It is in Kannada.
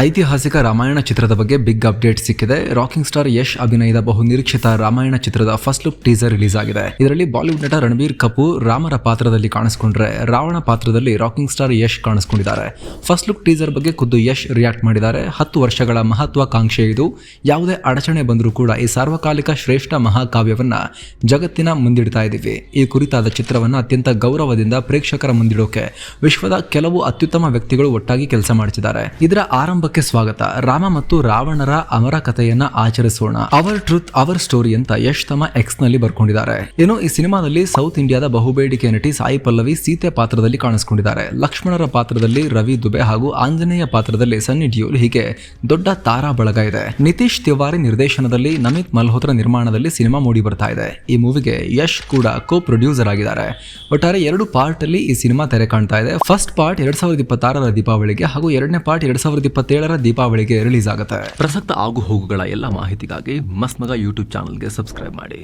ಐತಿಹಾಸಿಕ ರಾಮಾಯಣ ಚಿತ್ರದ ಬಗ್ಗೆ ಬಿಗ್ ಅಪ್ಡೇಟ್ ಸಿಕ್ಕಿದೆ. ರಾಕಿಂಗ್ ಸ್ಟಾರ್ ಯಶ್ ಅಭಿನಯದ ಬಹು ನಿರೀಕ್ಷಿತ ರಾಮಾಯಣ ಚಿತ್ರದ ಫಸ್ಟ್ ಲುಕ್ ಟೀಸರ್ ರಿಲೀಸ್ ಆಗಿದೆ ಇದರಲ್ಲಿ ಬಾಲಿವುಡ್ ನಟ ರಣಬೀರ್ ಕಪೂರ್, ರಾಮರ ಪಾತ್ರದಲ್ಲಿ ಕಾಣಿಸಿಕೊಂಡ್ರೆ ರಾವಣ ಪಾತ್ರದಲ್ಲಿ ರಾಕಿಂಗ್ ಸ್ಟಾರ್ ಯಶ್ ಕಾಣಿಸಿಕೊಂಡಿದ್ದಾರೆ. ಫಸ್ಟ್ ಲುಕ್ ಟೀಸರ್ ಬಗ್ಗೆ ಖುದ್ದು ಯಶ್ ರಿಯಾಕ್ಟ್ ಮಾಡಿದ್ದಾರೆ. ಹತ್ತು ವರ್ಷಗಳ ಮಹತ್ವಾಕಾಂಕ್ಷೆ ಇದು. ಯಾವುದೇ ಅಡಚಣೆ ಬಂದರೂ ಕೂಡ ಈ ಸಾರ್ವಕಾಲಿಕ ಶ್ರೇಷ್ಠ ಮಹಾಕಾವ್ಯವನ್ನ ಜಗತ್ತಿನ ಮುಂದಿಡ್ತಾ ಇದ್ದೀವಿ ಈ ಕುರಿತಾದ ಚಿತ್ರವನ್ನ ಅತ್ಯಂತ ಗೌರವದಿಂದ ಪ್ರೇಕ್ಷಕರ ಮುಂದಿಡೋಕೆ ವಿಶ್ವದ ಕೆಲವು ಅತ್ಯುತ್ತಮ ವ್ಯಕ್ತಿಗಳು ಒಟ್ಟಾಗಿ ಕೆಲಸ ಮಾಡ್ತಿದ್ದಾರೆ. ಇದರ ಆರಂಭಕ್ಕೆ ಸ್ವಾಗತ. ರಾಮ ಮತ್ತು ರಾವಣರ ಅಮರ ಕಥೆಯನ್ನ ಆಚರಿಸೋಣ. ಅವರ್ ಟ್ರೂತ್, ಅವರ್ ಸ್ಟೋರಿ ಅಂತ ಯಶ್ ತಮ್ಮ ಎಕ್ಸ್ನಲ್ಲಿ ಬರ್ಕೊಂಡಿದ್ದಾರೆ. ಏನು ಈ ಸಿನಿಮಾದಲ್ಲಿ ಸೌತ್ ಇಂಡಿಯಾದ ಬಹುಬೇಡಿಕೆ ನಟಿ ಸಾಯಿ ಪಲ್ಲವಿ ಸೀತೆ ಪಾತ್ರದಲ್ಲಿ ಕಾಣಿಸಿಕೊಂಡಿದ್ದಾರೆ. ಲಕ್ಷ್ಮಣರ ಪಾತ್ರದಲ್ಲಿ ರವಿ ದುಬೆ ಹಾಗೂ ಆಂಜನೇಯ ಪಾತ್ರದಲ್ಲಿ ಸನ್ನಿ ಡಿಯೋಲ್ ಹೀಗೆ ದೊಡ್ಡ ತಾರಾ ಬಳಗ ಇದೆ. ನಿತೀಶ್ ತಿವಾರಿ ನಿರ್ದೇಶನದಲ್ಲಿ ನಮಿತ್ ಮಲ್ಹೋತ್ರ ನಿರ್ಮಾಣದಲ್ಲಿ ಸಿನಿಮಾ ಮೂಡಿ ಬರ್ತಾ ಇದೆ. ಈ ಮೂವಿಗೆ ಯಶ್ ಕೂಡ ಕೋ ಪ್ರೊಡ್ಯೂಸರ್ ಆಗಿದ್ದಾರೆ. ಒಟ್ಟಾರೆ ಎರಡು ಪಾರ್ಟ್ ಅಲ್ಲಿ ಈ ಸಿನಿಮಾ ತೆರೆ ಕಾಣ್ತಾ ಇದೆ. ಫಸ್ಟ್ ಪಾರ್ಟ್ ಎರಡ್ ಸಾವಿರದ ಇಪ್ಪತ್ತಾರರ ದೀಪಾವಳಿಗೆ ಹಾಗೂ ಎರಡನೇ ಪಾರ್ಟ್ ಎರಡ್ ಸಾವಿರದ ಇಪ್ಪತ್ತೇಳರ ದೀಪಾವಳಿಗೆ ರಿಲೀಸ್ ಆಗುತ್ತೆ. ಪ್ರಸಕ್ತ ಆಗು ಹೋಗುಗಳ ಎಲ್ಲ ಮಾಹಿತಿಗಾಗಿ ಮಸ್ಮಗ ಮಗ ಯೂಟ್ಯೂಬ್ ಚಾನಲ್ಗೆ ಸಬ್ಸ್ಕ್ರೈಬ್ ಮಾಡಿ.